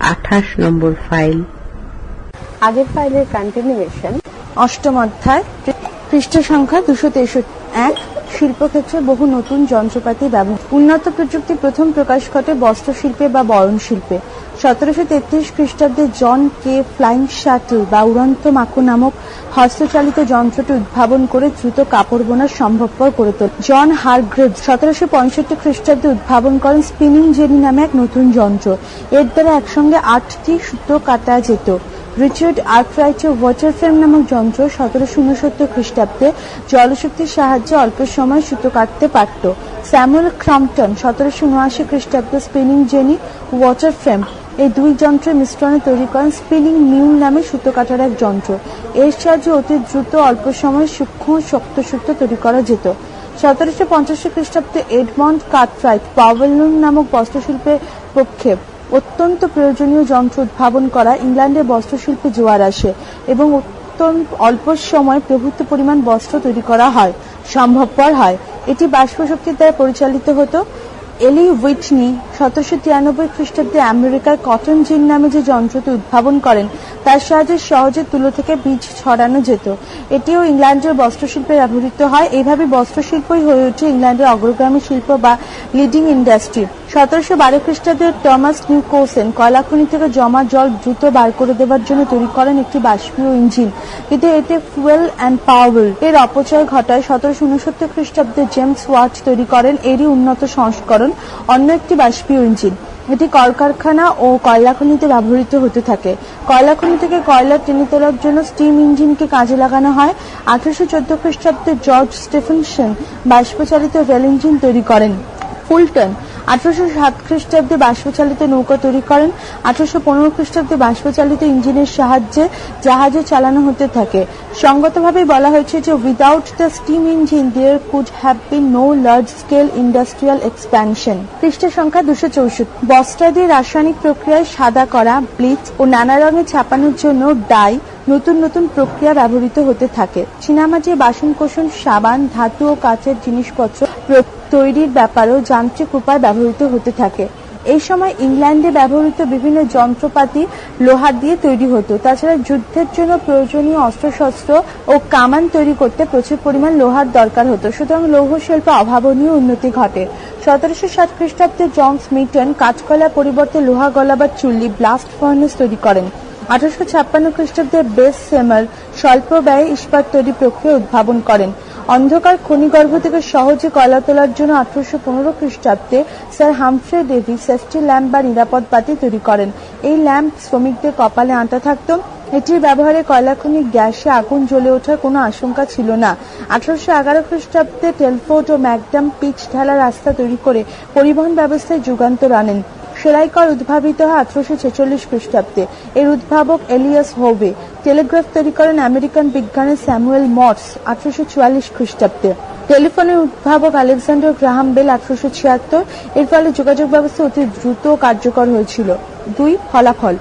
আঠাশ নম্বর ফাইল। আগের ফাইলের কন্টিনিউয়েশন অষ্টম অধ্যায়। পৃষ্ঠ সংখ্যা দুশো তেষট্টি এক। শিল্পক্ষেত্রে বহু নতুন যন্ত্রপাতি ব্যবহার উন্নত প্রযুক্তি প্রথম প্রকাশ ঘটে বস্ত্র শিল্পে বা বয়ন শিল্পে সতেরোশো তেত্রিশ খ্রিস্টাব্দে জন কে ফ্লাইং শাটল বা উড়ন্ত মাকু নামক হস্তচালিত যন্ত্রটি উদ্ভাবন করে দ্রুত কাপড় বোনা সম্ভবপর করে তোলে। জন হারগ্রেভ সতেরোশো পঁয়ষট্টি খ্রিস্টাব্দে উদ্ভাবন করেন স্পিনিং জেনি নামে এক নতুন যন্ত্র। এর দ্বারা একসঙ্গে আটটি সুতো কাটা যেত। রিচার্ড আর্করাইটের ওয়াটার ফ্রেম নামক যন্ত্র সতেরোশো উনসত্তর খ্রিস্টাব্দে জলশক্তির সাহায্যে অল্প সময় সুতো কাটতে পারত। স্যামুয়েল ক্রম্পটন সতেরোশো উনআশি খ্রিস্টাব্দে স্পিনিং জেনি ওয়াটার ফ্রেম এই দুই যন্ত্রের মিশ্রণে তৈরি করেন স্পিনিং মিউল নামে সুতো কাটার এক যন্ত্র। এর সাহায্যে অতি দ্রুত অল্প সময়ে সূক্ষ্ম শক্ত সুতো তৈরি করা যেত। সতেরোশো পঞ্চাশি খ্রিস্টাব্দে এডমন্ড কার্টরাইট পাওয়েলুন নামক বস্ত্রশিল্পের পক্ষে অত্যন্ত প্রয়োজনীয় যন্ত্র উদ্ভাবন করা ইংল্যান্ডের বস্ত্রশিল্পে জোয়ার আসে এবং অত্যন্ত অল্প সময় প্রভূত পরিমাণ বস্ত্র তৈরি করা হয়, সম্ভবপর হয়। এটি বাষ্পশক্তির দ্বারা পরিচালিত হতো। এলি উইটনি সতেরোশো তিরানব্বই খ্রিস্টাব্দে আমেরিকার কটন জিন নামে যে যন্ত্রটি উদ্ভাবন করেন, তার সাহায্যে সহজে তুলো থেকে বীজ ছড়ানো যেত। এটিও ইংল্যান্ডের বস্ত্রশিল্পে ব্যবহৃত হয়। এইভাবে বস্ত্রশিল্পই হয়ে ওঠে ইংল্যান্ডের অগ্রগামী শিল্প বা লিডিং ইন্ডাস্ট্রি সতেরোশো বারো খ্রিস্টাব্দে টমাস নিউ কোসেন কয়লাখনি থেকে জমা জল দ্রুত বার করে দেওয়ার জন্য তৈরি করেন একটি বাষ্পীয় ইঞ্জিন। কিন্তু এতে ফুয়েল অ্যান্ড পাওয়েল এর অপচয় ঘটায়। সতেরোশো উনসত্তর খ্রিস্টাব্দে জেমস ওয়াট তৈরি করেন। এরই উন্নত সংস্করণ অন্য একটি বাষ্পীয় ইঞ্জিন। এটি কলকারখানা ও কয়লাখনিতে ব্যবহৃত হতে থাকে। কয়লাখনি থেকে কয়লা টেনে তোলার জন্য স্টিম ইঞ্জিনকে কাজে লাগানো হয়। আঠারোশো চোদ্দ খ্রিস্টাব্দে জর্জ স্টেফেনসন বাষ্পচালিত রেল ইঞ্জিন তৈরি করেন। ফুলটন আঠারোশো সাত খ্রিস্টাব্দে বাষ্পচালিত নৌকা তৈরি করেন। আঠারোশো পনেরো খ্রিস্টাব্দে বাষ্পচালিত ইঞ্জিনের সাহায্যে জাহাজে চালানো হতে থাকে। সঙ্গতভাবে বলা হয়েছে যে without the steam engine there could have been no large scale industrial expansion পৃষ্ঠ সংখ্যা দুশো চৌষট্টি। বস্ত্রাদি রাসায়নিক প্রক্রিয়ায় সাদা করা ব্লিচ ও নানা রঙে ছাপানোর জন্য ডাই নতুন নতুন প্রক্রিয়া ব্যবহৃত হতে থাকে। চীনামাটি বাসনকোসন, সাবান, ধাতু ও কাচের জিনিসপত্র তৈরির ব্যাপারেও যান্ত্রিক উপায় ব্যবহৃত হতে থাকে। এই সময় ইংল্যান্ডে ব্যবহৃত বিভিন্ন যন্ত্রপাতি লোহার দিয়ে তৈরি হতো। তাছাড়া যুদ্ধের জন্য প্রয়োজনীয় অস্ত্রশস্ত্র ও কামান তৈরি করতে প্রচুর পরিমাণ লোহার দরকার হতো। সুতরাং লৌহ শিল্পে অভাবনীয় উন্নতি ঘটে। সতেরোশো ষাট খ্রিস্টাব্দে জন স্মিটন কাঁচকলার পরিবর্তে লোহা গলা বা চুল্লি ব্লাস্ট ফার্নেস তৈরি করেন। আঠারোশো ছাপ্পান্ন খ্রিস্টাব্দে বেস সেমার স্বল্প ব্যয়ে ইস্পাত তৈরি প্রক্রিয়া উদ্ভাবন করেন। অন্ধকার খনিগর্ভ থেকে সহজে কয়লা তোলার জন্য আঠারোশো পনেরো খ্রিস্টাব্দে sir Humphry Davy safety lamp বা নিরাপদ বাতি তৈরি করেন। এই ল্যাম্প শ্রমিকদের কপালে আঁটা থাকতো। এটির ব্যবহারে কয়লা খনির গ্যাসে আগুন জ্বলে ওঠার কোনো আশঙ্কা ছিল না। আঠারোশো এগারো খ্রিস্টাব্দে টেলফোর্ট ও ম্যাকডাম পিচ ঢালা রাস্তা তৈরি করে পরিবহন ব্যবস্থায় যুগান্তর আনেন। সেলাইকর উদ্ভাবিত হয় আঠারোশো ছেচল্লিশ খ্রিস্টাব্দে। এর উদ্ভাবক এলিয়াস হোবে। টেলিগ্রাফ তৈরি করেন আমেরিকান বিজ্ঞানী স্যামুয়েল মর্স আঠারোশো চুয়াল্লিশ খ্রিস্টাব্দে। টেলিফোনের উদ্ভাবক আলেকজান্ডার গ্রাহাম বেল আঠারোশো ছিয়াত্তর। এর ফলে যোগাযোগ ব্যবস্থা অতি দ্রুত কার্যকর হয়েছিল। দুই, ফলাফল।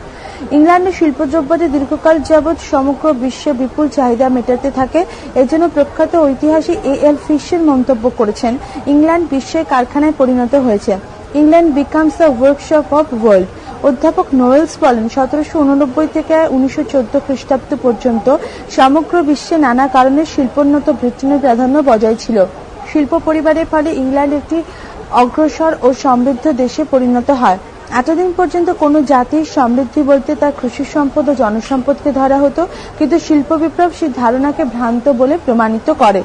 ইংল্যান্ডের শিল্পদ্রব্যতে দীর্ঘকাল যাবৎ সমগ্র বিশ্বে বিপুল চাহিদা মেটাতে থাকে। এজন্য প্রখ্যাত ঐতিহাসিক এ এল ফিশের মন্তব্য করেছেন। ইংল্যান্ড বিশ্বের কারখানায় পরিণত হয়েছে। England becomes the workshop of world অধ্যাপক নোয়েলস বলেন, সতেরোশো উননব্বই থেকে উনিশশো চোদ্দ খ্রিস্টাব্দ পর্যন্ত সমগ্র বিশ্বে নানা কারণে শিল্পোন্নত ব্রিটেনের প্রাধান্য বজায় ছিল। শিল্প পরিবারের ফলে ইংল্যান্ড একটি অগ্রসর ও সমৃদ্ধ দেশে পরিণত হয়। এতদিন পর্যন্ত কোনো জাতির সমৃদ্ধি বলতে তার কৃষি সম্পদ ও জনসম্পদকে ধরা হতো, কিন্তু শিল্প বিপ্লব সেই ধারণাকে ভ্রান্ত বলে প্রমাণিত করে।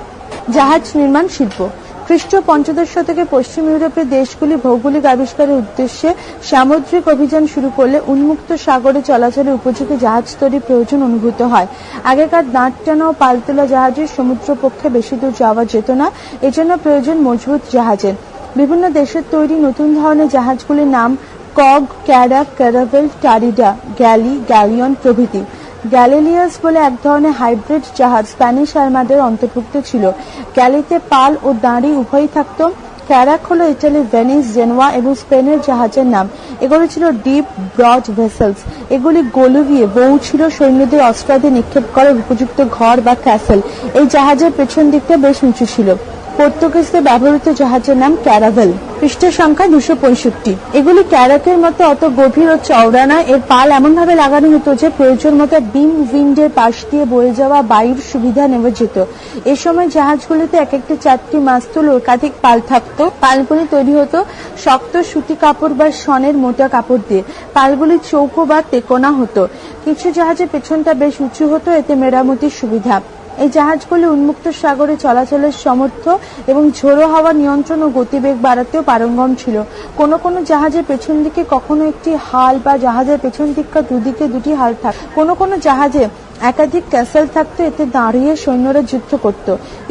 জাহাজ নির্মাণ শিল্প খ্রিস্ট পঞ্চদশ শতকে পশ্চিম ইউরোপের দেশগুলি ভৌগোলিক আবিষ্কারের উদ্দেশ্যে সামুদ্রিক অভিযান শুরু করলে উন্মুক্ত সাগরে চলাচলের উপযোগী জাহাজ তৈরির প্রয়োজন অনুভূত হয়। আগেকার দাঁড় টানা ও পালতোলা জাহাজের সমুদ্র পক্ষে বেশি দূর যাওয়া যেত না, এজন্য প্রয়োজন মজবুত জাহাজের। বিভিন্ন দেশের তৈরি নতুন ধরনের জাহাজগুলির নাম কগ ক্যারা ক্যারাভেল, টারিডা, গ্যালি, গ্যালিয়ন প্রভৃতি। গ্যালিলিয়াস বলে এক ধরনের হাইব্রিড জাহাজ স্প্যানিশ আর্মাদের অন্তর্ভুক্ত ছিল। গ্যালিতে পাল ও দাঁড়ি উভয়ই থাকত। ক্যারাক হলো ইটালির ভেনিস, জেনোয়া এবং স্পেনের জাহাজের নাম। এগুলো ছিল ডিপ, ব্রড ভেসেলস। এগুলি গলুগিয়ে বউ ছিল। সৈন্যদের অস্ত্রাদি নিক্ষেপ করার উপযুক্ত ঘর বা ক্যাসেল। এই জাহাজের পেছন দিকটা বেশ উঁচু ছিল। পর্তুগিজদের ব্যবহৃত জাহাজের নাম ক্যারাভেল। পৃষ্ঠের সংখ্যা দুশো পঁয়ষট্টি। এগুলি ক্যারাকের মতো অত গভীর ও চওড়া না এর পাল এমন ভাবে লাগানো হতো যে প্রয়োজন মতো বিম উইন্ডের পাশ দিয়ে বয়ে যাওয়া বায়ুর সুবিধা নেওয়া যেত। এ সময় জাহাজগুলিতে এক একটি চারটি মাস্তুল একাধিক পাল থাকতো। পালগুলি তৈরি হতো শক্ত সুতি কাপড় বা শনের মোটা কাপড় দিয়ে। পালগুলি চৌকো বা তেকোনা হতো। কিছু জাহাজের পেছনটা বেশ উঁচু হতো। এতে মেরামতির সুবিধা। এই জাহাজগুলি উন্মুক্ত সাগরে চলাচলের সমর্থ এবং ঝোড়ো হাওয়া নিয়ন্ত্রণ ও গতিবেগ বাড়াতেও পারঙ্গম ছিল। কোনো কোনো জাহাজের পেছন দিকে কখনো একটি হাল বা জাহাজের পেছন দিককার দুদিকে দুটি হাল থাক কোনো কোনো জাহাজে একাধিক ক্যাসেল থাকতো, এতে দাঁড়িয়ে সৈন্যরা যুদ্ধ করত।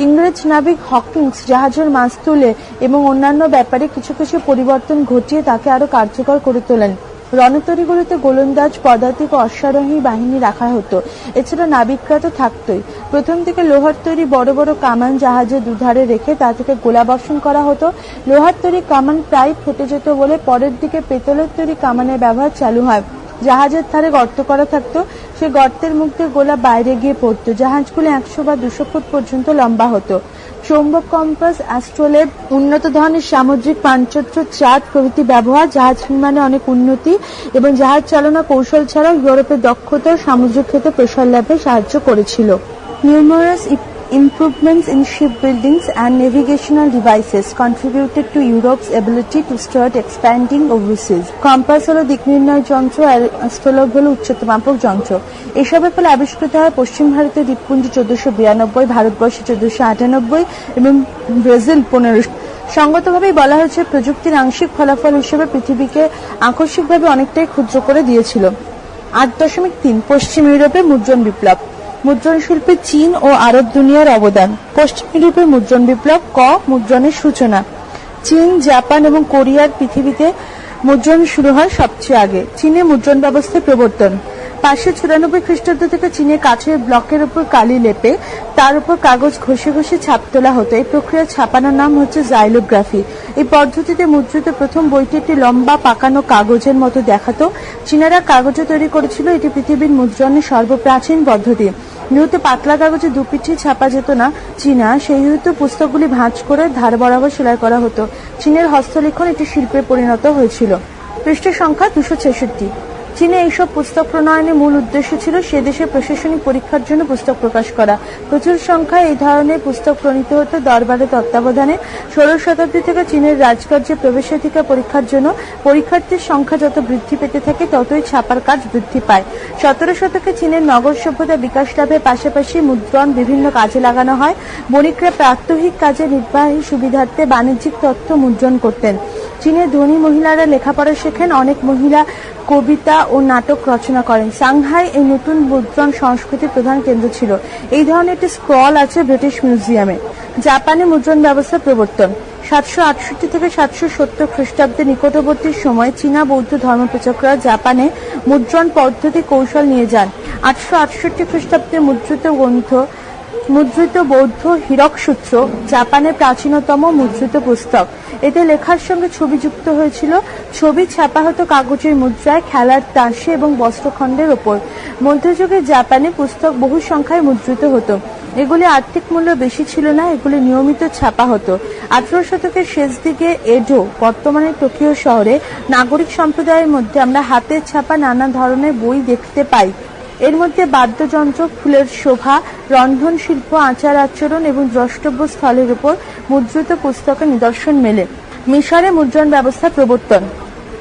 ইংরেজ নাবিক হকিংস জাহাজের মাছ তুলে এবং অন্যান্য ব্যাপারে কিছু কিছু পরিবর্তন ঘটিয়ে তাকে আরও কার্যকর করে তোলেন। রণতরীগুলিতে গোলন্দাজ পদাতিক অশ্বারোহী বাহিনী রাখা হতো। এছাড়া নাবিকরা তো থাকতই। প্রথম থেকে লোহার তৈরি বড় বড় কামান জাহাজে দুধারে রেখে তা থেকে গোলাবর্ষণ করা হতো। লোহার তৈরি কামান প্রায় ফেটে যেত বলে পরের দিকে পেতলের তৈরি কামানের ব্যবহার চালু হয়। জাহাজের ধারে গর্ত করা থাকতো। সে গর্তের মুখ গোলা বাইরে গিয়ে পড়তো। জাহাজগুলো একশো বা দুশো ফুট পর্যন্ত লম্বা হতো। চৌম্বক কম্পাস অ্যাস্ট্রোলেব উন্নত ধরনের সামুদ্রিক মানচিত্র চাঁদ প্রভৃতি ব্যবহার, জাহাজ নির্মাণে অনেক উন্নতি এবং জাহাজ চালনা কৌশল ছাড়াও ইউরোপের দক্ষতা সামুদ্রিক ক্ষেত্রে প্রসার লাভে সাহায্য করেছিল। I- improvements in shipbuildings and navigational devices contributed to Europe's ability to start expanding overseas. Compass হলো দিক নির্ণয় যন্ত্র আর স্থলভ হলো উচ্চতম মাপক যন্ত্র। এসবের ফলে আবিষ্কৃত হয় পশ্চিম ভারতের দ্বীপপুঞ্জ চোদ্দশো বিরানব্বই, ভারতবর্ষ চোদ্দশো আটানব্বই এবং ব্রাজিল পনেরোশো। সঙ্গতভাবেই বলা হয়েছে প্রযুক্তির আংশিক ফলাফল হিসেবে পৃথিবীকে আকস্মিকভাবে অনেকটাই ক্ষুদ্র করে দিয়েছিল। আট দশমিক তিন, পশ্চিম ইউরোপে মুদ্রণ বিপ্লব। মুদ্রণ শিল্পে চীন ও আরব দুনিয়ার অবদান। পশ্চিম ইউরোপের মুদ্রণ বিপ্লব, ক, মুদ্রণের সূচনা। চীন, জাপান এবং কোরিয়ার পৃথিবীতে মুদ্রণ শুরু হয় সবচেয়ে আগে। চীনে মুদ্রণ ব্যবস্থায় প্রবর্তন। পাঁচশো চুরানব্বই খ্রিস্টাব্দ থেকে চীনে কাঠের ব্লকের উপর কালি লেপে, তার উপর কাগজ ঘষে ঘষে ছাপ তোলা হতো। এই প্রক্রিয়া ছাপানোর নাম হচ্ছে জাইলোগ্রাফি। এই পদ্ধতিতে মুদ্রিত প্রথম বইটি একটি লম্বা পাকানো কাগজের মতো দেখাতো। চীনারা কাগজে তৈরি করেছিল, এটি পৃথিবীর মুদ্রণের সর্বপ্রাচীন পদ্ধতি। যেহেতু পাতলা কাগজে দুপিঠি ছাপা যেত না চীনা, সেই হেতু পুস্তকগুলি ভাঁজ করে ধার বরাবর সেলাই করা হতো। চীনের হস্তলিখন একটি শিল্পে পরিণত হয়েছিল। পৃষ্ঠ সংখ্যা দুশো ছেষট্টি। চীনে এইসব পুস্তক প্রণয়নের মূল উদ্দেশ্য ছিল সে দেশের প্রশাসনিক পরীক্ষার জন্য পুস্তক প্রকাশ করা। প্রচুর সংখ্যায় এই ধরনের পুস্তক প্রণীত হতো দরবারের তত্ত্বাবধানে। ষোড়শ শতাব্দী থেকে চীনের রাজকার্যে প্রবেশাধিকার পরীক্ষার জন্য পরীক্ষার্থীর সংখ্যা যত বৃদ্ধি পেতে থাকে, ততই ছাপার কাজ বৃদ্ধি পায়। সতেরো শতকে চীনের নগর সভ্যতা বিকাশ লাভের পাশাপাশি মুদ্রণ বিভিন্ন কাজে লাগানো হয়। বণিকরা প্রাত্যহিক কাজে নির্বাহী সুবিধার্থে বাণিজ্যিক তথ্য মুদ্রণ করতেন। চীনের ধনী মহিলারা লেখাপড়া শেখেন, অনেক মহিলা কবিতা ও নাটক রচনা করেন। সাংহাই এই নতুন মুদ্রণ সংস্কৃতির প্রধান কেন্দ্র ছিল। এই ধরনের একটি স্ক্রল আছে ব্রিটিশ মিউজিয়ামে। জাপানে মুদ্রণ ব্যবস্থার প্রবর্তন। সাতশো আটষট্টি থেকে সাতশো সত্তর খ্রিস্টাব্দের নিকটবর্তী সময় চীনা বৌদ্ধ ধর্মপ্রচারকরা জাপানে মুদ্রণ পদ্ধতি কৌশল নিয়ে যান। আটশো আটষট্টি খ্রিস্টাব্দে মুদ্রিত গ্রন্থ মুদ্রিত বৌদ্ধ হীরক সূত্র জাপানের প্রাচীনতম মুদ্রিত পুস্তক। এতে লেখার সঙ্গে ছবি যুক্ত হয়েছিল ছবি ছাপা হতো কাগজের মুদ্রায়, খেলার তাসে এবং বস্ত্রখণ্ডের ওপর। মধ্যযুগে জাপানে পুস্তক বহু সংখ্যায় মুদ্রিত হতো। এগুলি আর্থিক মূল্য বেশি ছিল না, এগুলি নিয়মিত ছাপা হতো। আঠারো শতকের শেষ দিকে এডো, বর্তমানে টোকিও শহরে, নাগরিক সম্প্রদায়ের মধ্যে আমরা হাতের ছাপা নানা ধরনের বই দেখতে পাই। এর মধ্যে বাদ্যযন্ত্র, ফুলের শোভা, রন্ধন শিল্প, আচার আচরণ এবং দ্রষ্টব্য স্থলের উপর মুদ্রিত পুস্তকের নিদর্শন মেলে। মিশরে মুদ্রণ ব্যবস্থা প্রবর্তন।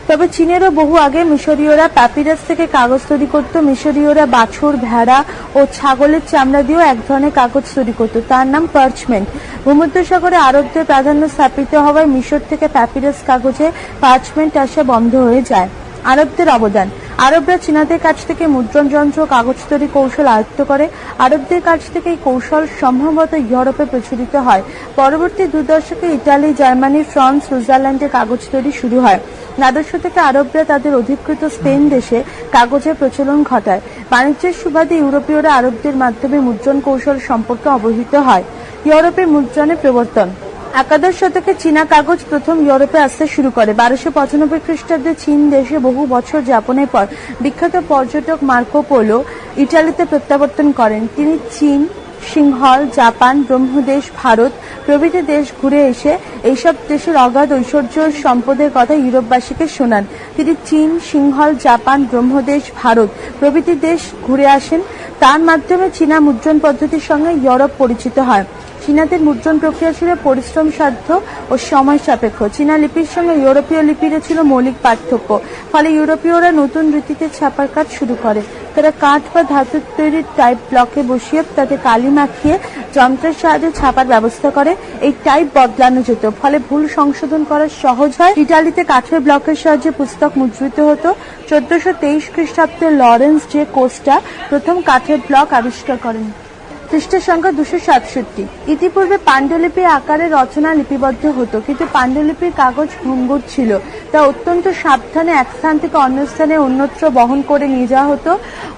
তবে চীনেরও বহু আগে মিশরীয়রা প্যাপিরাস থেকে কাগজ তৈরি করত। মিশরীয়রা বাছুর, ভেড়া ও ছাগলের চামড়া দিয়েও এক ধরনের কাগজ তৈরি করত। তার নাম পার্চমেন্ট। ভূমধ্যসাগরে আরবদের প্রাধান্য স্থাপিত হওয়ায় মিশর থেকে প্যাপিরাস কাগজে পার্চমেন্ট আসা বন্ধ হয়ে যায়। আরবদের অবদান। আরবরা চীনাদের কাছ থেকে মুদ্রণ যন্ত্র কাগজ তৈরি কৌশল আয়ত্ত করে। আরবদের কাছ থেকে এই কৌশল সম্ভবত ইউরোপে প্রচলিত হয়। পরবর্তী দু দশকে ইটালি, জার্মানি, ফ্রান্স, সুইজারল্যান্ডে কাগজ তৈরি শুরু হয়। দ্বাদশ থেকে আরবরা তাদের অধিকৃত স্পেন দেশে কাগজের প্রচলন ঘটায়। বাণিজ্যের সুবাদে ইউরোপীয়রা আরবদের মাধ্যমে মুদ্রণ কৌশল সম্পর্কে অবহিত হয়। ইউরোপে মুদ্রণের প্রবর্তন। একাদশ শতকে চীনা কাগজ প্রথম ইউরোপে আসতে শুরু করে। বারোশো পঁচানব্বই খ্রিস্টাব্দে চীন দেশে বহু বছর যাপনের পর বিখ্যাত পর্যটক মার্কো পোলো ইটালিতে প্রত্যাবর্তন করেন। তিনি চীন, সিংহল, জাপান, ব্রহ্মদেশ, ভারত প্রভৃতি দেশ ঘুরে এসে এইসব দেশের অগাধ ঐশ্বর্য সম্পদের কথা ইউরোপবাসীকে শোনান। তিনি চীন, সিংহল, জাপান, ব্রহ্মদেশ, ভারত প্রভৃতি দেশ ঘুরে আসেন। তার মাধ্যমে চীনা মুদ্রণ পদ্ধতির সঙ্গে ইউরোপ পরিচিত হয়। চীনাদের মুদ্রণ প্রক্রিয়া ছিল পরিশ্রম সাধ্য ও সময় সাপেক্ষ। চীনা লিপির সঙ্গে ইউরোপীয় লিপির ছিল মৌলিক পার্থক্য, ফলে ইউরোপীয়রা নতুন রীতিতে ছাপার কাজ শুরু করে। তারা কাঠ বা ধাতুর তৈরি টাইপ ব্লকে বসিয়ে তাতে কালি মাখিয়ে যন্ত্রের সাহায্যে ছাপার ব্যবস্থা করে। এই টাইপ বদলানো যেত, ফলে ভুল সংশোধন করা সহজ হয়। ইটালিতে কাঠের ব্লকের সাহায্যে পুস্তক মুদ্রিত হতো। চোদ্দশো তেইশ খ্রিস্টাব্দে লরেন্স জে কোস্টা প্রথম কাঠের ব্লক আবিষ্কার করেন। পৃষ্ঠের সংখ্যা দুশো সাতষট্টি। ইতিপূর্বে পাণ্ডুলিপি আকারে রচনা লিপিবদ্ধ হতো, কিন্তু পাণ্ডুলিপির কাগজ ভঙ্গুর ছিল। তা অত্যন্ত সাবধানে এক স্থান থেকে অন্য স্থানে অন্যত্র বহন করে নিয়ে যাওয়া হতো।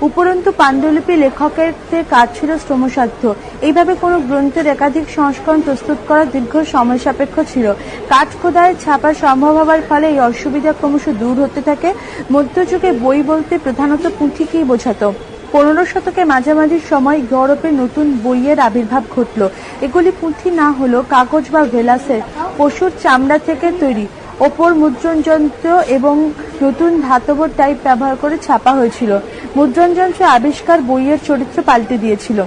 উপরন্তু পাণ্ডুলিপি লেখকের কাজ ছিল শ্রমসাধ্য। এইভাবে কোনো গ্রন্থের একাধিক সংস্করণ প্রস্তুত করা দীর্ঘ সময় সাপেক্ষ ছিল। কাঠ খোদায় ছাপা সম্ভব হওয়ার ফলে এই অসুবিধা ক্রমশ দূর হতে থাকে। মধ্যযুগে বই বলতে প্রধানত পুঁথিকেই বোঝাতো। পনেরো শতকের মাঝামাঝি সময় ইউরোপে নতুন বইয়ের আবির্ভাব ঘটল। এগুলি পুঁথি না হলেও কাগজ বা ভেলাসের পশুর চামড়া থেকে তৈরি। ওপর মুদ্রণ যন্ত্র এবং নতুন ধাতব টাইপ ব্যবহার করে ছাপা হয়েছিল। মুদ্রণ যন্ত্র আবিষ্কার বইয়ের চরিত্র পাল্টে দিয়েছিল।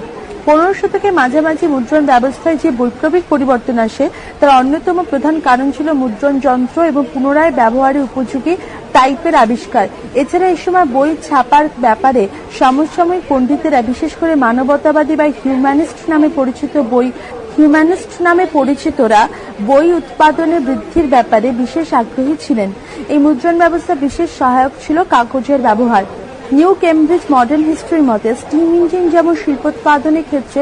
পনেরো শতকের মাঝামাঝি মুদ্রণ ব্যবস্থায় যে বৈপ্লবিক পরিবর্তন আসে, তার অন্যতম প্রধান কারণ ছিল মুদ্রণ যন্ত্র এবং পুনরায় ব্যবহারের উপযোগী টাইপের আবিষ্কার। এছাড়া এই সময় বই ছাপার ব্যাপারে সমসাময়িক পণ্ডিতেরা, বিশেষ করে মানবতাবাদী বা হিউম্যানিস্ট নামে পরিচিত বই, হিউম্যানিস্ট নামে পরিচিতরা বই উৎপাদনে বৃদ্ধির ব্যাপারে বিশেষ আগ্রহী ছিলেন। এই মুদ্রণ ব্যবস্থা বিশেষ সহায়ক ছিল কাগজের ব্যবহার। নিউ কেমব্রিজ মডার্ন হিস্ট্রির মতে, স্টিম ইঞ্জিন যেমন শিল্পোৎপাদনের ক্ষেত্রে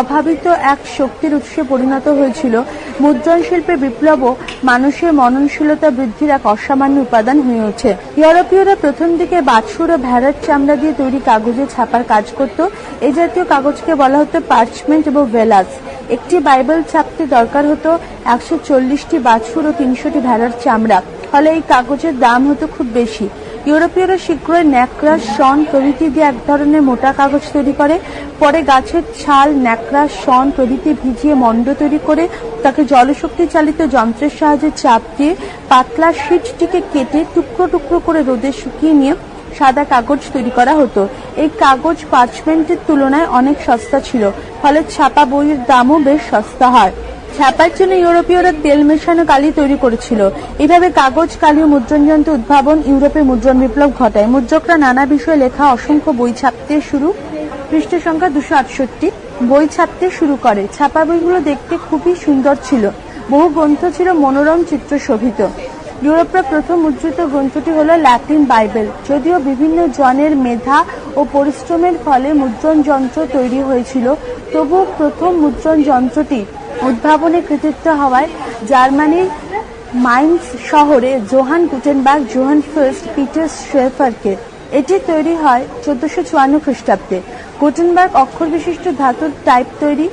অভাবিত এক শক্তির উৎসে পরিণত হয়েছিল মুদ্রণ শিল্পের বিপ্লবও মানুষের মননশীলতা বৃদ্ধির এক অসামান্য উপাদান হয়ে ওঠে। ইউরোপীয়রা প্রথম দিকে বাছুর ও ভেড়ার চামড়া দিয়ে তৈরি কাগজে ছাপার কাজ করত। এ জাতীয় কাগজকে বলা হতো পার্চমেন্ট এবং ভেলাস একটি বাইবেল ছাপতে দরকার হতো একশো চল্লিশটি বাছুর ও তিনশোটি ভেড়ার চামড়া। ফলে এই কাগজের দাম হতো খুব বেশি। ইউরোপীয়রা শীঘ্রই ন্যাকড়া শন প্রভৃতি দিয়ে এক ধরনের মোটা কাগজ তৈরি করে। পরে গাছের ছাল ন্যাকড়া শন প্রভৃতি ভিজিয়ে মণ্ড তৈরি করে তাকে জলশক্তি চালিত যন্ত্রের সাহায্যে চাপ দিয়ে পাতলা শীটটিকে কেটে টুকরো টুকরো করে রোদে শুকিয়ে নিয়ে সাদা কাগজ তৈরি করা হতো। এই কাগজ পার্চমেন্টের তুলনায় অনেক সস্তা ছিল, ফলে ছাপা বইয়ের দামও বেশ সস্তা হয়। ছাপার জন্য ইউরোপীয়রা তেল মেশানো কালি তৈরি করেছিল। এভাবে কাগজ কালি ও মুদ্রণ যন্ত্র উদ্ভাবন, ইউরোপে মুদ্রণ বিপ্লব ঘটায়। মুদ্রকরা নানা বিষয়ে লেখা অসংখ্য বই ছাপতে শুরু, পৃষ্ঠ সংখ্যা দুশো আটষট্টি, বই ছাপতে শুরু করে। ছাপা বইগুলো দেখতে খুবই সুন্দর ছিল। বহু গ্রন্থ ছিল মনোরম চিত্র শোভিত ইউরোপের প্রথম মুদ্রিত গ্রন্থটি হলো ল্যাটিন বাইবেল। যদিও বিভিন্ন জনের মেধা ও পরিশ্রমের ফলে মুদ্রণ যন্ত্র তৈরি হয়েছিল তবু প্রথম মুদ্রণ যন্ত্রটি উদ্ভাবনে কৃতিত্ব হওয়ায় জার্মানির মাইন্স শহরে Johann Gutenberg, Johann Fust, Peter শেফারকে। এটি তৈরি হয় চোদ্দশো চুয়ান্ন খ্রিস্টাব্দে। গুটেনবার্গ অক্ষর বিশিষ্ট ধাতুর টাইপ তৈরি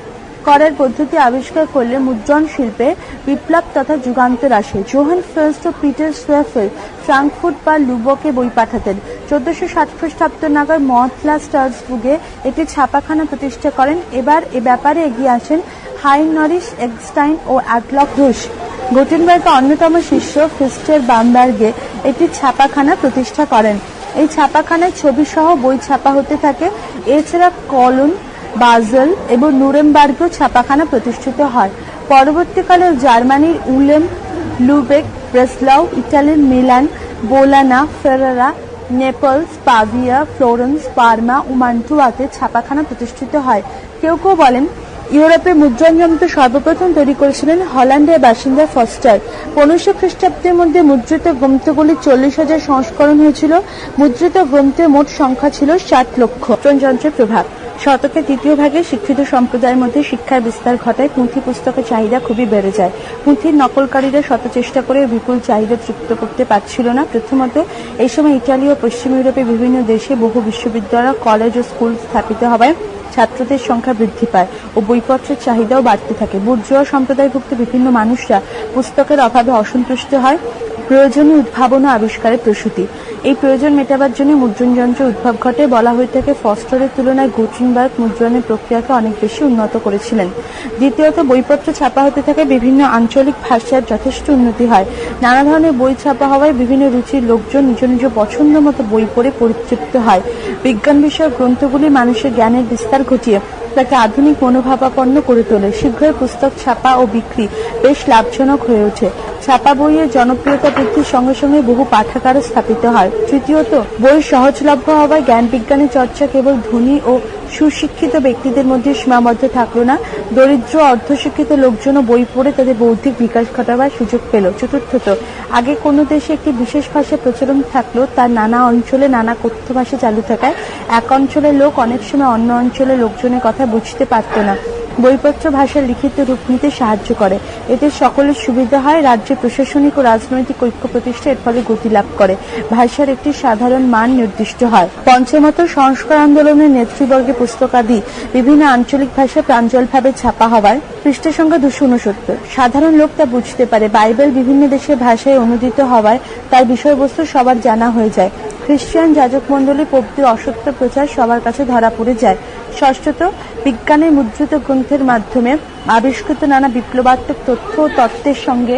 করার পদ্ধতি আবিষ্কার করলে মুদ্রণ শিল্পে বিপ্লব তথা যুগান্তর আসে। জোহান ফার্স্ট ও পিটার সোয়েফেল ফ্রাঙ্কফুর্ট বা লুবকে বই পাঠাতেন। চোদ্দশো ষাট খ্রিস্টাব্দ নাগাদ মহতলা স্টার্সবুগে একটি ছাপাখানা প্রতিষ্ঠা করেন। এবার এ ব্যাপারে এগিয়ে আসেন হাইন নরিস এগস্টাইন ও অ্যাটলক রুশ। গুটেনবার্গের অন্যতম শিষ্য ফিস্টের বামবার্গে একটি ছাপাখানা প্রতিষ্ঠা করেন। এই ছাপাখানায় ছবি সহ বই ছাপা হতে থাকে। এছাড়া কলন, বাজল এবং নুরেমবার্গও ছাপাখানা প্রতিষ্ঠিত হয়। পরবর্তীকালে জার্মানির উলেম, লুবেক ব্রেসলাউ ইটালির Milan, Bologna, Ferrara, Naples Pavia Florence, Parma ও মান্টুয়াতে ছাপাখানা প্রতিষ্ঠিত হয়। কেউ কেউ বলেন ইউরোপে মুদ্রণ যন্ত্র সর্বপ্রথম তৈরি করেছিলেন হল্যান্ডের বাসিন্দা ফস্টার। পনেরোশো খ্রিস্টাব্দের মধ্যে মুদ্রিত গ্রন্থগুলির চল্লিশ হাজার সংস্করণ হয়েছিল। মুদ্রিত গ্রন্থের মোট সংখ্যা ছিল ষাট লক্ষ। মুদ্রণ যন্ত্রের প্রভাব। শতকের তৃতীয় ভাগে শিক্ষিত সম্প্রদায়ের মধ্যে শিক্ষার বিস্তার ঘটায়, পুঁথি পুস্তকের চাহিদা খুবই বেড়ে যায়। পুঁথির নকলকারীরা শত চেষ্টা করে বিপুল চাহিদা তৃপ্ত করতে পারছিল না। প্রথমত, এই সময় ইটালি ও পশ্চিম ইউরোপের বিভিন্ন দেশে বহু বিশ্ববিদ্যালয়, কলেজ ও স্কুল স্থাপিত হওয়ায় ছাত্রদের সংখ্যা বৃদ্ধি পায় ও বইপত্রের চাহিদাও বাড়তে থাকে। বুর্জোয়া সম্প্রদায়ভুক্ত বিভিন্ন মানুষরা পুস্তকের অভাবে অসন্তুষ্ট হয়। প্রয়োজনীয় উদ্ভাবন ও প্রসূতি। এই প্রয়োজন মেটাবার জন্য মুদ্রণ যন্ত্র উদ্ভব ঘটে বলা হয়ে থাকে ফস্টারের তুলনায় গুটেনবার্গ মুদ্রণের প্রক্রিয়াকে অনেক বেশি উন্নত করেছিলেন। দ্বিতীয়ত, বইপত্র ছাপা হতে থাকে বিভিন্ন আঞ্চলিক ভাষার যথেষ্ট উন্নতি হয়। নানা ধরনের বই ছাপা হওয়ায় বিভিন্ন রুচির লোকজন নিজ নিজ পছন্দ মতো বই পড়ে পরিতৃপ্ত হয়। বিজ্ঞান বিষয়ক গ্রন্থগুলি মানুষের জ্ঞানের বিস্তার ঘটিয়ে তাকে আধুনিক মনোভাবাপন্ন করে তোলে। শীঘ্রই পুস্তক ছাপা ও বিক্রি বেশ লাভজনক হয়ে ওঠে। ছাপা বইয়ের জনপ্রিয়তা বৃদ্ধির সঙ্গে সঙ্গে বহু পাঠাগারও স্থাপিত হয়। তৃতীয়ত, বই সহজলভ্য হওয়ায় জ্ঞান বিজ্ঞানের চর্চা কেবল ধনী ও সুশিক্ষিত ব্যক্তিদের মধ্যে সীমাবদ্ধ থাকল না। দরিদ্র, অর্ধশিক্ষিত লোকজনও বই পড়ে তাদের বৌদ্ধিক বিকাশ ঘটাবার সুযোগ পেল। চতুর্থত, আগে কোনো দেশে একটি বিশেষ ভাষা প্রচলন থাকল তার নানা অঞ্চলে নানা কথ্য ভাষা চালু থাকায় এক অঞ্চলের লোক অনেক সময় অন্য অঞ্চলের লোকজনের কথা বুঝতে পারত না। বইপত্র ভাষার লিখিত রূপ নিতে সাহায্য করে। এতে সকলের সুবিধা হয়, রাজ্যে প্রশাসনিক ও রাজনৈতিক ঐক্য প্রতিষ্ঠা এর ফলে গতি লাভ করে। ভাষার একটি সাধারণ মান নির্দিষ্ট হয়। পঞ্চমত, সংস্কার আন্দোলনের নেতৃবর্গে পুস্তকাদি বিভিন্ন আঞ্চলিক ভাষা প্রাঞ্জলভাবে ছাপা হওয়ায় পৃষ্ঠা সংখ্যা দুশো উনসত্তর। সাধারণ লোক তা বুঝতে পারে। বাইবেল বিভিন্ন দেশের ভাষায় অনুদিত হওয়ায় তার বিষয়বস্তু সবার জানা হয়ে যায়। খ্রিস্টান যাজক মণ্ডলী প্রভৃতির অসত্য প্রচার সবার কাছে ধরা পড়ে যায়। ষষ্ঠত বিজ্ঞানের মুদ্রিত গ্রন্থের মাধ্যমে আবিষ্কৃত নানা বিপ্লবাত্মক তথ্য ও তত্ত্বের সঙ্গে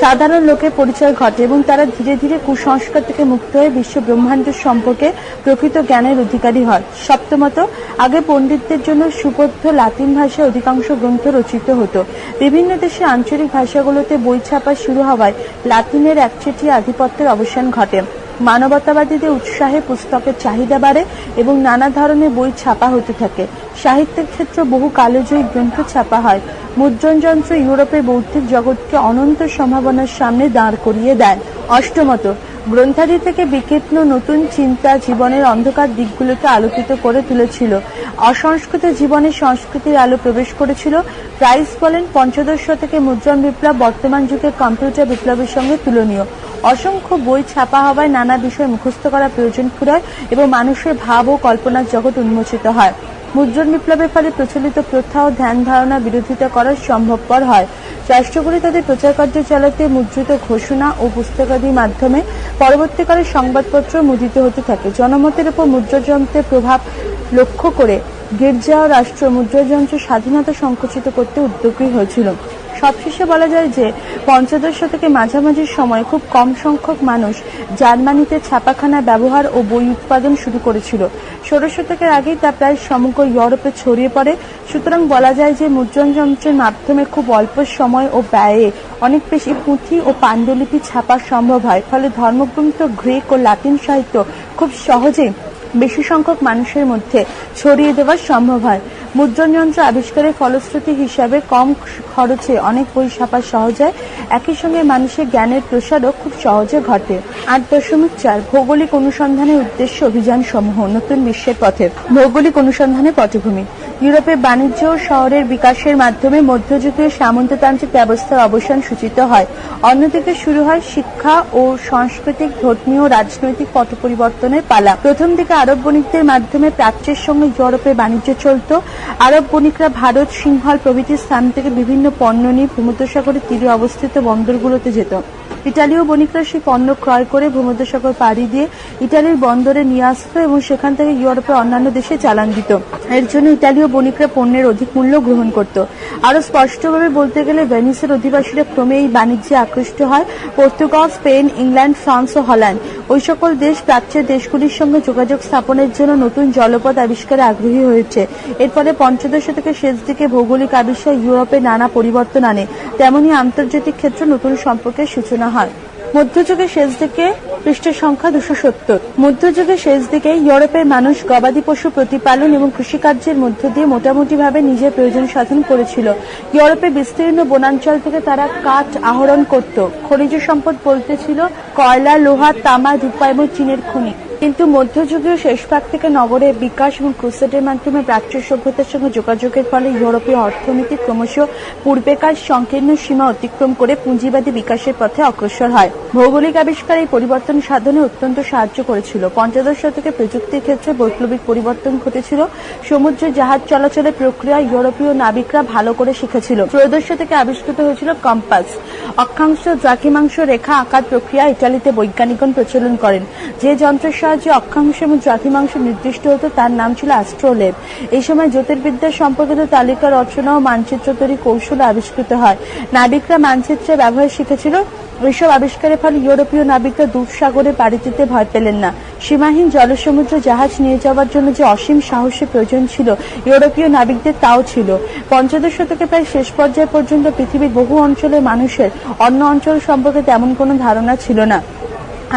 সাধারণ লোকের পরিচয় ঘটে এবং তারা ধীরে ধীরে কুসংস্কার থেকে মুক্ত হয়ে বিশ্ব ব্রহ্মাণ্ড সম্পর্কে প্রকৃত জ্ঞানের অধিকারী হয়। সপ্তমত, আগে পণ্ডিতদের জন্য সুবদ্ধ লাতিন ভাষায় অধিকাংশ গ্রন্থ রচিত হতো। বিভিন্ন দেশে আঞ্চলিক ভাষাগুলোতে বই ছাপা শুরু হওয়ায় লাতিনের একচেটিয়া আধিপত্যের অবসান ঘটে। মানবতাবাদীদের উৎসাহে পুস্তকের চাহিদা বাড়ে এবং নানা ধরনের বই ছাপা হতে থাকে। সাহিত্যের ক্ষেত্রে বহু কালোজয়ী গ্রন্থ ছাপা হয়। মুদ্রণযন্ত্র ইউরোপের বৌদ্ধিক জগৎকে অনন্ত সম্ভাবনার সামনে দাঁড় করিয়ে দেয়। অষ্টমত গ্রন্থাদি থেকে বিকীর্ণ নতুন চিন্তা জীবনের অন্ধকার দিকগুলোকে আলোকিত করে তুলেছিল। অসংস্কৃত জীবনে সংস্কৃতির আলো প্রবেশ করেছিল। প্রাইস বলেন, পঞ্চদশ শতকে মুদ্রণ বিপ্লব বর্তমান যুগে কম্পিউটার বিপ্লবের সঙ্গে তুলনীয়। অসংখ্য বই ছাপা হওয়ায় নানা বিষয় মুখস্থ করা প্রয়োজন ফুরায় এবং মানুষের ভাব ও কল্পনার জগৎ উন্মোচিত হয়। মুদ্রণ বিপ্লবের ফলে প্রচলিত প্রথা ও ধ্যান ধারণা বিরোধিতা করা সম্ভবপর হয়। রাষ্ট্রগুলি তাদের প্রচার কার্য চালাতে মুদ্রিত ঘোষণা ও পুস্তকাদির মাধ্যমে পরবর্তীকালে সংবাদপত্র মুদ্রিত হতে থাকে। জনমতের উপর মুদ্রাযন্ত্রের প্রভাব লক্ষ্য করে গির্জা ও রাষ্ট্র মুদ্রাযন্ত্র স্বাধীনতা সংকুচিত করতে উদ্যোগী হয়েছিল। সবশেষে বলা যায় যে পঞ্চদশ শতকে মাঝামাঝি সময় খুব কম সংখ্যক মানুষ জার্মানিতে ছাপাখানা ব্যবহার ও বই উৎপাদন শুরু করেছিল। ষোড়শ শতকের আগেই তা প্রায় সমগ্র ইউরোপে ছড়িয়ে পড়ে। সুতরাং বলা যায় যে মুদ্রণ যন্ত্রের মাধ্যমে খুব অল্প সময় ও ব্যয়ে অনেক বেশি পুঁথি ও পাণ্ডুলিপি ছাপা সম্ভব হয়। ফলে ধর্মগ্রন্থ, গ্রিক ও লাতিন সাহিত্য খুব সহজেই বেশি সংখ্যক মানুষের মধ্যে ছড়িয়ে দেওয়া সম্ভব হয়। মুদ্রণ যন্ত্র আবিষ্কারের ফলশ্রুতি হিসাবে কম খরচে অনেক বই ছাপা সহজ হয়। একই সঙ্গে মানুষের জ্ঞানের প্রসারও খুব সহজে ঘটে। আট দশমিক চার ভৌগোলিক অনুসন্ধানের উদ্দেশ্য অভিযান সমূহ নতুন বিশ্বের পথে ভৌগোলিক অনুসন্ধানের পটভূমি। ইউরোপের বাণিজ্য ও শহরের বিকাশের মাধ্যমে মধ্যযুগীয় সামন্ততান্ত্রিক ব্যবস্থার অবসান সূচিত হয়। অন্যদিকে শুরু হয় শিক্ষা ও সাংস্কৃতিক, ধর্মীয় রাজনৈতিক পট পরিবর্তনের পালা। প্রথম দিকে আরব বণিকদের মাধ্যমে প্রাচ্যের সঙ্গে ইউরোপের বাণিজ্য চলত। আরব বণিকরা ভারত, সিংহল প্রভৃতি স্থান থেকে বিভিন্ন পণ্য নিয়ে ভূমধ্যসাগরের তীরে অবস্থিত বন্দরগুলোতে যেত। ইটালীয় বণিকরা সেই পণ্য ক্রয় করে ভূমধ্যসাগর পাড়ি দিয়ে ইটালির বন্দরে নিয়ে আসতো এবং সেখান থেকে ইউরোপের অন্যান্য দেশে চালান দিত। এর জন্য ইটালীয় বণিকরা পণ্যের অধিক মূল্য গ্রহণ করত। আরও স্পষ্টভাবে বলতে গেলে ভেনিসের অধিবাসীরা ক্রমে এই বাণিজ্যে আকৃষ্ট হয়। পর্তুগাল, স্পেন, ইংল্যান্ড, ফ্রান্স ও হল্যান্ড। ওই সকল দেশ প্রাচ্যের দেশগুলির সঙ্গে যোগাযোগ স্থাপনের জন্য নতুন জলপথ আবিষ্কারে আগ্রহী হয়েছে। এর ফলে পঞ্চদশ শতকের শেষ দিকে ভৌগোলিক আবিষ্কার ইউরোপে নানা পরিবর্তন আনে। তেমনি আন্তর্জাতিক ক্ষেত্রে নতুন সম্পর্কের সূচনা হয়। মধ্যযুগের শেষ দিকে পৃষ্ঠের সংখ্যা দুশো সত্তর। মধ্যযুগের শেষ দিকে ইউরোপের মানুষ গবাদি পশু প্রতিপালন এবং কৃষিকার্যের মধ্য দিয়ে মোটামুটিভাবে নিজের প্রয়োজন সাধন করেছিল। ইউরোপে বিস্তীর্ণ বনাঞ্চল থেকে তারা কাঠ আহরণ করত। খনিজ সম্পদ বলতে ছিল কয়লা, লোহা, তামা রূপা এবং চীনের খনি। কিন্তু মধ্যযুগীয় শেষ ভাগ থেকে নগরে বিকাশ এবং ক্রুসেডের মাধ্যমে প্রাচ্য সভ্যতার সঙ্গে যোগাযোগের ফলে ইউরোপীয় অর্থনীতি ক্রমশ পূর্বেকার সংকীর্ণ সীমা অতিক্রম করে পুঁজিবাদী বিকাশের পথে অগ্রসর হয়। ভৌগোলিক আবিষ্কার এই পরিবর্তন সাধনে অত্যন্ত সাহায্য করেছিল। পঞ্চদশ শতকে প্রযুক্তির ক্ষেত্রে বৈপ্লবিক পরিবর্তন ঘটেছিল। সমুদ্র জাহাজ চলাচলের প্রক্রিয়া ইউরোপীয় নাবিকরা ভালো করে শিখেছিল। ত্রয়োদশ শতকে আবিষ্কৃত হয়েছিল কম্পাস। অক্ষাংশ দ্রাঘিমাংশ রেখা আঁকার প্রক্রিয়া ইটালিতে বৈজ্ঞানিকগণ প্রচলন করেন। যে যন্ত্রের সাহায্যে অক্ষাংশ এবং দ্রাঘিমাংশ নির্দিষ্ট হতো তার নাম ছিল অ্যাস্ট্রোলেব এই সময় জ্যোতির্বিদ্যা সম্পর্কিত তালিকা রচনা ও মানচিত্র তৈরি কৌশল আবিষ্কৃত হয়। নাবিকরা মানচিত্রে ব্যবহার শিখেছিল এইসব আবিষ্কারের ফলে ইউরোপীয় নাবিকরা দুঃসাগরে পাড়ি দিতে ভয় পেলেন না। সীমাহীন জলসমুদ্র জাহাজ নিয়ে যাওয়ার জন্য যে অসীম সাহসের প্রয়োজন ছিল, ইউরোপীয় নাবিকদের তাও ছিল। পঞ্চদশ শতকে প্রায় শেষ পর্যায় পর্যন্ত পৃথিবীর বহু অঞ্চলের মানুষের অন্য অঞ্চল সম্পর্কে তেমন কোনো ধারণা ছিল না।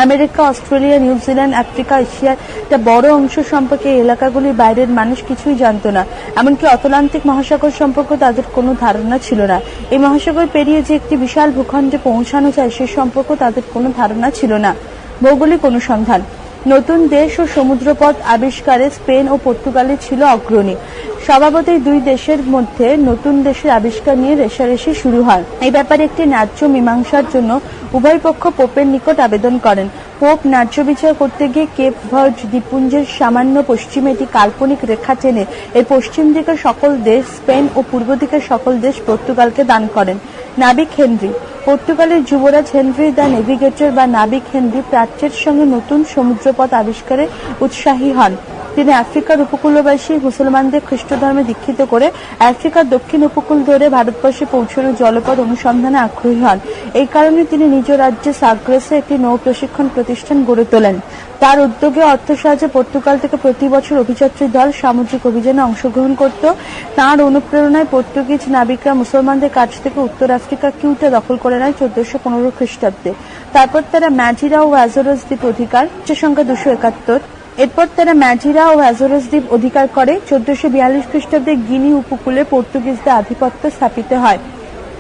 আমেরিকা, অস্ট্রেলিয়া নিউজিল্যান্ড আফ্রিকা এশিয়ার একটা বড় অংশ সম্পর্কে এই এলাকাগুলির বাইরের মানুষ কিছুই জানত না। এমনকি অতলান্তিক মহাসাগর সম্পর্কে তাদের কোনো ধারণা ছিল না। এই মহাসাগর পেরিয়ে যে একটি বিশাল ভূখণ্ডে পৌঁছানো যায়, সে সম্পর্কে তাদের কোনো ধারণা ছিল না। ভৌগোলিক অনুসন্ধান। নতুন দেশ ও সমুদ্রপথ আবিষ্কারে স্পেন ও পর্তুগালে ছিল অগ্রণী। স্বভাবতই দুই দেশের মধ্যে নতুন দেশের আবিষ্কার নিয়ে রেশারেশি শুরু হয়। এই ব্যাপারে একটি ন্যায্য মীমাংসার জন্য উভয় পক্ষ পোপের নিকট আবেদন করেন। পোপ ন্যায্য বিচার করতে গিয়ে কেপ ভার্জ দ্বীপপুঞ্জের সামান্য পশ্চিমে একটি কাল্পনিক রেখা টেনে এর পশ্চিম দিকের সকল দেশ, স্পেন ও পূর্ব দিকের সকল দেশ পর্তুগালকে দান করেন। নাবিক হেনরি। পর্তুগালের যুবরাজ হেনরি দ্য নেভিগেটর বা নাবিক হেনরি প্রাচ্যের সঙ্গে নতুন সমুদ্রপথ আবিষ্কারে উৎসাহী হন। তিনি আফ্রিকার উপকূলবাসী, মুসলমানদের খ্রিস্ট ধর্মে দীক্ষিত করে আফ্রিকার দক্ষিণ উপকূল ধরে ভারতবর্ষে পৌঁছানোর জলপথ অনুসন্ধানে আগ্রহী হন। এই কারণে তিনি নিজ রাজ্যে সাগ্রেসে একটি নৌ প্রশিক্ষণ প্রতিষ্ঠান গড়ে তোলেন। তার উদ্যোগে অর্থ সাহায্যে পর্তুগাল থেকে প্রতি বছর অভিযাত্রী দল সামুদ্রিক অভিযানে অংশগ্রহণ করত। তার অনুপ্রেরণায় পর্তুগিজ নাবিকরা মুসলমানদের কাছ থেকে উত্তর আফ্রিকা কিউটা দখল করে নেয় চোদ্দশো পনেরো খ্রিস্টাব্দে। তারপর তারা ম্যাজিরা ও অ্যাজোরস দ্বীপ অধিকার সংখ্যা দুশো একাত্তর। এরপর তারা ম্যাজিরা ও অ্যাজোরস দ্বীপ অধিকার করে চোদ্দশো বিয়াল্লিশ খ্রিস্টাব্দে গিনি উপকূলে পর্তুগিজদের আধিপত্য স্থাপিত হয়।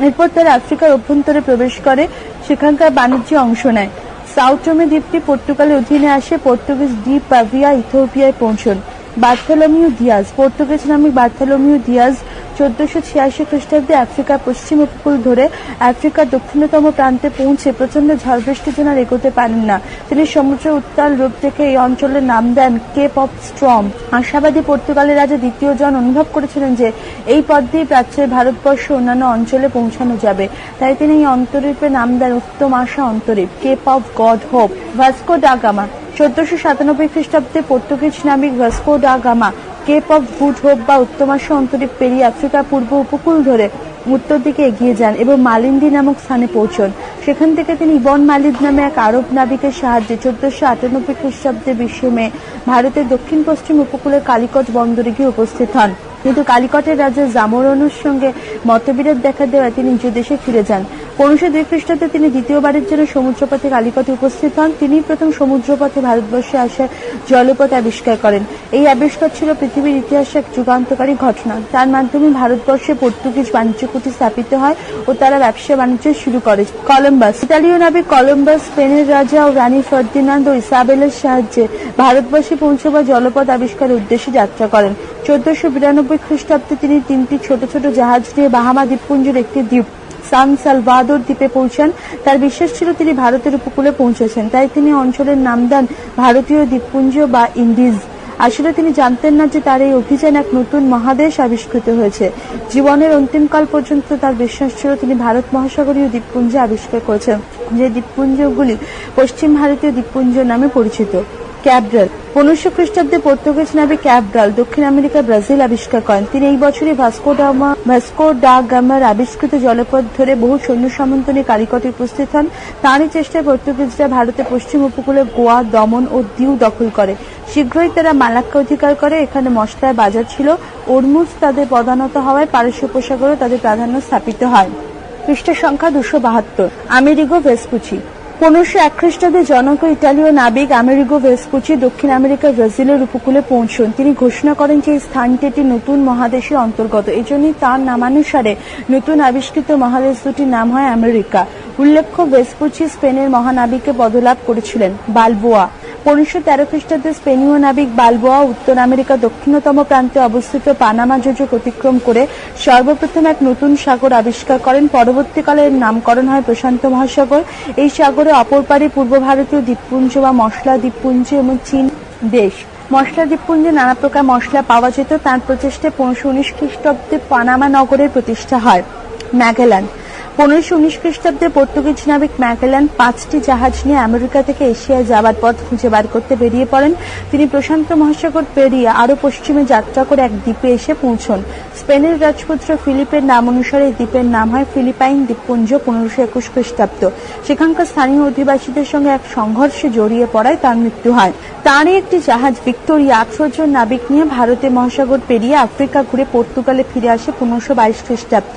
এরপর তারা আফ্রিকার অভ্যন্তরে প্রবেশ করে, সেখানকার বাণিজ্যে অংশ নেয়। সাউথোমে দ্বীপটি পর্তুগালের অধীনে আসে। পর্তুগিজ দ্বীপ পাভিয়া ইথিওপিয়ায় পৌঁছন বার্থোলোমিউ দিয়াজ, পর্তুগিজ নামে বার্থোলোমিউ দিয়াজ চোদ্দশো ছিয়াশি খ্রিস্টাব্দে আফ্রিকার পশ্চিম উপকূল ধরে আফ্রিকার দক্ষিণতম প্রান্তে পৌঁছে প্রচণ্ড ঝড় বৃষ্টির জন্য এগোতে পারেন না। তিনি সমুদ্রের উত্তাল রূপ দেখে এই অঞ্চলের নাম দেন কেপ অফ স্ট্রম। আশাবাদী পর্তুগালের রাজা দ্বিতীয় জন অনুভব করেছিলেন যে এই পথ দিয়ে প্রাচ্যের ভারতবর্ষ অন্যান্য অঞ্চলে পৌঁছানো যাবে। তাই তিনি এই অন্তরীপের নাম দেন উত্তম আশা অন্তরীপ, Cape of God Hope, Vasco da Gama চোদ্দশো সাতানব্বই খ্রিস্টাব্দে পর্তুগিজ নাবিক Vasco da Gama Cape of Good Hope বা উত্তমাশা অন্তরে পেরিয়ে আফ্রিকার পূর্ব উপকূল ধরে উত্তর দিকে এগিয়ে যান এবং মালিন্দি নামক স্থানে পৌঁছন। সেখান থেকে তিনি ইবন মালিদ নামে এক আরব নাবিকের সাহায্যে চোদ্দশো আটানব্বই খ্রিস্টাব্দে বিশ্বে ভারতের দক্ষিণ পশ্চিম উপকূলের কালিকট বন্দরে গিয়ে উপস্থিত হন। কিন্তু কালিকটের রাজা জামরনুর সঙ্গে মতবিরোধ দেখা দেওয়ায় তিনি নিজ দেশে ফিরে যান। পনেরোশো দুই খ্রিস্টাব্দে তিনি দ্বিতীয়বারের জন্য সমুদ্রপথে কালিকটে উপস্থিত হন। তিনি প্রথম সমুদ্রপথে ভারতবর্ষে আসার জলপথ আবিষ্কার করেন। এই আবিষ্কার ছিল পৃথিবীর ইতিহাসে এক যুগান্তকারী ঘটনা। তার মাধ্যমে ভারতবর্ষে পর্তুগিজ বাণিজ্য কুটি স্থাপিত হয় ও তারা ব্যবসা বাণিজ্য শুরু করে। কলম্বাস। ইতালীয় নাবিক কলম্বাস, স্পেনের রাজা ও রানী ফার্দিনান্দ ও ইসাবেলের সাহায্যে ভারতবর্ষে পৌঁছবার জলপথ আবিষ্কারের উদ্দেশ্যে যাত্রা করেন। চোদ্দশো বিরানব্বই খ্রিস্টাব্দে তিনি তিনটি ছোট ছোট জাহাজ নিয়ে বাহামা দ্বীপপুঞ্জের একটি দ্বীপ, সান সালভাদোর দ্বীপে পৌঁছান। তার বিশ্বাস ছিল তিনি ভারতের উপকূলে পৌঁছেছেন। তাই তিনি অঞ্চলের নাম দেন ভারতীয় দ্বীপপুঞ্জ বা ইন্ডিজ। আসলে তিনি জানতেন না যে তার এই অভিযান এক নতুন মহাদেশ আবিষ্কৃত হয়েছে। জীবনের অন্তিমকাল পর্যন্ত তার বিশ্বাস ছিল তিনি ভারত মহাসাগরীয় দ্বীপপুঞ্জ আবিষ্কার করেছেন, যে দ্বীপপুঞ্জগুলি পশ্চিম ভারতীয় দ্বীপপুঞ্জ নামে পরিচিত। ক্যাবড্রাল পনেরোশো খ্রিস্টাব্দে পর্তুগিজ নাবিক ক্যাবড্রাল দক্ষিণ আমেরিকা ব্রাজিল আবিষ্কার করেন। তিনি এই বছরই ভাস্কো ডামা ভাস্কো ডা গামার আবিষ্কৃত জলপথ ধরে বহু সৈন্য সামন্ত নিয়ে কালিকটে উপস্থিত হন। তাঁরই চেষ্টায় পর্তুগিজরা ভারতের পশ্চিম উপকূলে গোয়া, দমন ও দিউ দখল করে। শীঘ্রই তারা মালাক্কা অধিকার করে। এখানে মশলার বাজার ছিল। অরমুজ তাদের প্রধানত হওয়ায় পারস্য উপসাগরও তাদের প্রাধান্য স্থাপিত হয়। পৃষ্ঠ সংখ্যা দুশো বাহাত্তর। Amerigo Vespucci. পনেরোশো এক খ্রিস্টাব্দে জনক ইটালীয় নাবিক আমেরিগো ভেসপুচি দক্ষিণ আমেরিকার ব্রাজিলের উপকূলে পৌঁছন। তিনি ঘোষণা করেন যে এই স্থানটি একটি নতুন মহাদেশের অন্তর্গত। এজন্যই তার নামানুসারে নতুন আবিষ্কৃত মহাদেশ দুটির নাম হয় আমেরিকা। উল্লেখ্য, ভেসপুচি স্পেনের মহানাবিকে পদলাভ করেছিলেন বালবোয়া। পনেরোশো তেরো খ্রিস্টাব্দে স্পেনীয় নাবিক বালবোয়া উত্তর আমেরিকা দক্ষিণতম প্রান্তে অবস্থিত পানামা যোজক অতিক্রম করে সর্বপ্রথম এক নতুন সাগর আবিষ্কার করেন। পরবর্তীকালে এর নামকরণ হয় প্রশান্ত মহাসাগর। এই সাগরে অপর পারে পূর্ব ভারতীয় দ্বীপপুঞ্জ বা মশলা দ্বীপপুঞ্জ এবং চীন দেশ। মশলা দ্বীপপুঞ্জে নানা প্রকার মশলা পাওয়া যেত। তার প্রচেষ্টায় পনেরোশো উনিশ খ্রিস্টাব্দে পানামা নগরের প্রতিষ্ঠা হয়। ম্যাগেলান। পনেরোশো উনিশ খ্রিস্টাব্দে পর্তুগিজ নাবিক ম্যাগেলান পাঁচটি জাহাজ নিয়ে আমেরিকা থেকে এশিয়ায় যাবার পথ খুঁজে বার করতে বেরিয়ে পড়েন। তিনি প্রশান্ত মহাসাগর পেরিয়ে আরও পশ্চিমে যাত্রা করে এক দ্বীপে এসে পৌঁছন। স্পেনের রাজপুত্র ফিলিপের নাম অনুসারে দ্বীপের নাম হয় ফিলিপাইন দ্বীপপুঞ্জ পনেরোশো একুশ খ্রিস্টাব্দ। সেখানকার স্থানীয় অধিবাসীদের সঙ্গে এক সংঘর্ষে জড়িয়ে পড়ায় তার মৃত্যু হয়। তারই একটি জাহাজ ভিক্টোরিয়া আঠারো জন নাবিক নিয়ে ভারতে মহাসাগর পেরিয়ে আফ্রিকা ঘুরে পর্তুগালে ফিরে আসে পনেরোশো বাইশ খ্রিস্টাব্দ।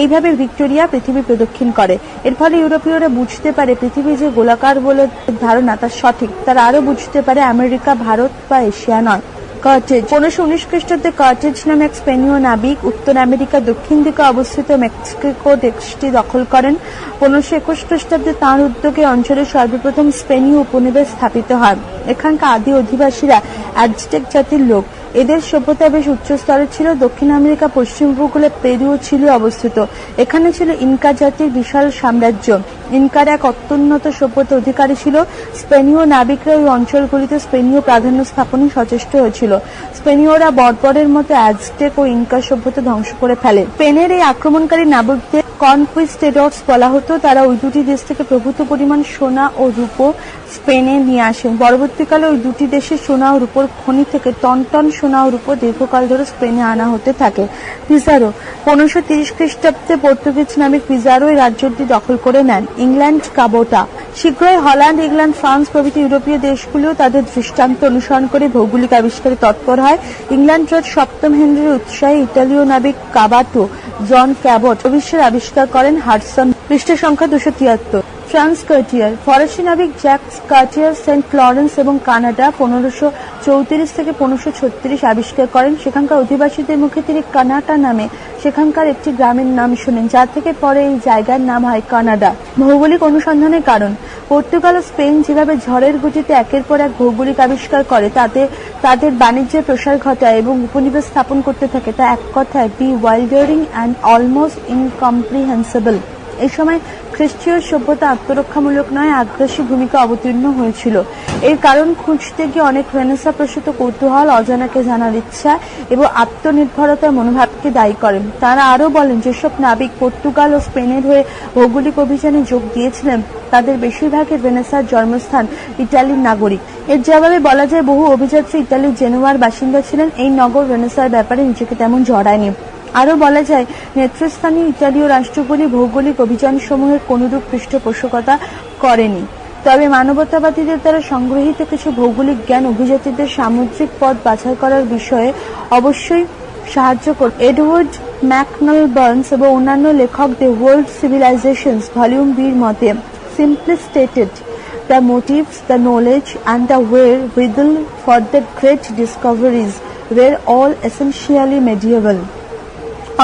এইভাবে ভিক্টোরিয়া পৃথিবী প্রদক্ষিণ করে। এর ফলে ইউরোপীয়রা বুঝতে পারে পৃথিবী যে গোলাকার বলে ধারণা তা সঠিক। তারা আরও বুঝতে পারে আমেরিকা, ভারত বা এশিয়া নয়। কার্টেজ, পনেরোশো উনিশ খ্রিস্টাব্দে কার্টেজ নামে এক স্পেনীয় নাবিক উত্তর আমেরিকা, দক্ষিণ দিকে অবস্থিত মেক্সিকো দেশটি দখল করেন। পনেরোশো একুশ খ্রিস্টাব্দে তাঁর উদ্যোগে অঞ্চলে সর্বপ্রথম স্পেনীয় উপনিবেশ স্থাপিত হয়। এখানকার আদি অধিবাসীরা অ্যাজটেক জাতির লোক। এদের সভ্যতা বেশ উচ্চ স্তরের ছিল। দক্ষিণ আমেরিকা, পশ্চিম উপকূলে পেরুও ছিল অবস্থিত। এখানে ছিল ইনকা জাতির বিশাল সাম্রাজ্য। ইনকার এক অত্যুন্নত সভ্যতা অধিকারী ছিল। স্পেনীয় নাবিকরা ওই অঞ্চলগুলিতে স্পেনীয় প্রাধান্য স্থাপনে সচেষ্ট হয়েছিল। স্পেনীয়রা বর্বরের মতো অ্যাজটেক ও ইনকা সভ্যতা ধ্বংস করে ফেলে। স্পেনের এই আক্রমণকারী নাবিকদের কনকুইস্টেডর্স বলা হতো। তারা ওই দুটি দেশ থেকে প্রভূত পরিমাণ সোনা ও রূপো স্পেনে নিয়ে আসেন পরবর্তীকালে ওই দুটি দেশের সোনা ও রূপোর খনি থেকে টন টন সোনা ও রূপো দীর্ঘকাল ধরে স্পেনে আনা হতে থাকে। পিজারো, পনেরোশো তিরিশ খ্রিস্টাব্দে পর্তুগিজ নাবিক পিজারো এই রাজ্যটি দখল করে নেন। ইংল্যান্ড, কাবোটা। শীঘ্রই হল্যান্ড, ইংল্যান্ড, ফ্রান্স প্রভৃতি ইউরোপীয় দেশগুলিও তাদের দৃষ্টান্ত অনুসরণ করে ভৌগোলিক আবিষ্কারে তৎপর হয়। ইংল্যান্ড রাজ সপ্তম হেনরির উৎসাহে ইতালীয় নাবিক কাবাটো, জন ক্যাবট বিশ্বের আবিষ্কার করেন হাডসন পৃষ্ঠ সংখ্যা দুশো তিয়াত্তর। ফ্রান্স কার্টিয়ার ফরাসি নাবিক জ্যাক কার্টিয়ার, সেন্ট ফ্লরেন্স এবং কানাডা পনেরোশো চৌত্রিশ থেকে পনেরোশো ছত্রিশ আবিষ্কার করেন। সেখানকার অধিবাসীদের মুখে তিনি কানাটা নামে সেখানকার একটি গ্রামের নাম শোনেন যা থেকে পরে এই জায়গার নাম হয় কানাডা। ভৌগোলিক অনুসন্ধানের কারণ, পর্তুগাল ও স্পেন যেভাবে ঝড়ের গতিতে একের পর এক ভৌগোলিক আবিষ্কার করে, তাতে তাদের বাণিজ্যের প্রসার ঘটায় এবং উপনিবেশ স্থাপন করতে থাকে, তা এক কথায় bewildering and almost incomprehensible এই সময় খ্রিস্টীয় সভ্যতা আত্মরক্ষামূলক নয়, আগ্রাসী ভূমিকা অবতীর্ণ হয়েছিল। এর কারণ খুঁজতে গিয়ে অনেক রেনেসা প্রসূত কৌতূহল, অজানাকে জানার ইচ্ছা এবং আত্মনির্ভরতার মনোভাবকে দায়ী করেন। তারা আরও বলেন, যেসব নাবিক পর্তুগাল ও স্পেনের হয়ে ভৌগোলিক অভিযানে যোগ দিয়েছিলেন, তাদের বেশিরভাগই রেনেসার জন্মস্থান ইটালির নাগরিক। এর জবাবে বলা যায়, বহু অভিযাত্রী ইতালির জেনুয়ার বাসিন্দা ছিলেন। এই নগর রেনেসার ব্যাপারে নিজেকে তেমন জড়ায়নি। আরও বলা যায়, নেতৃস্থানীয় ইতালীয় রাষ্ট্রগুলি ভৌগোলিক অভিযানসমূহের কোনরূপ পৃষ্ঠপোষকতা করেনি তবে মানবতাবাদীদের দ্বারা সংগৃহীত কিছু ভৌগোলিক জ্ঞান অভিজাতীদের সামুদ্রিক পথ বাছাই করার বিষয়ে অবশ্যই সাহায্য করে এডওয়ার্ড ম্যাকনল বার্নস এবং অন্যান্য লেখক দ্য ওয়ার্ল্ড সিভিলাইজেশনস, ভলিউম বির মতে simply stated the motives, the knowledge, and the the wherewithal for the great discoveries, were all essentially medieval.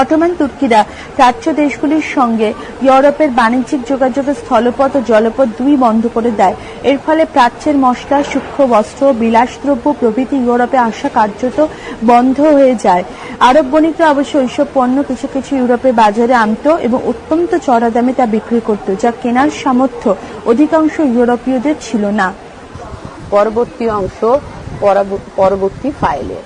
Ottoman তুর্কিরা প্রাচ্য দেশগুলির সঙ্গে ইউরোপের বাণিজ্যিক যোগাযোগের স্থলপথ ও জলপথ দুই বন্ধ করে দেয়। এর ফলে প্রাচ্যের মশলা, সূক্ষ্ম বস্ত্র, বিলাসদ্রব্য প্রভৃতি ইউরোপে আসা কার্যত বন্ধ হয়ে যায়। আরব বণিকরা অবশ্য ওইসব পণ্য কিছু কিছু ইউরোপের বাজারে আনত এবং অত্যন্ত চড়া দামে তা বিক্রি করত, যা কেনার সামর্থ্য অধিকাংশ ইউরোপীয়দের ছিল না। পরবর্তী অংশ পরবর্তী ফাইলে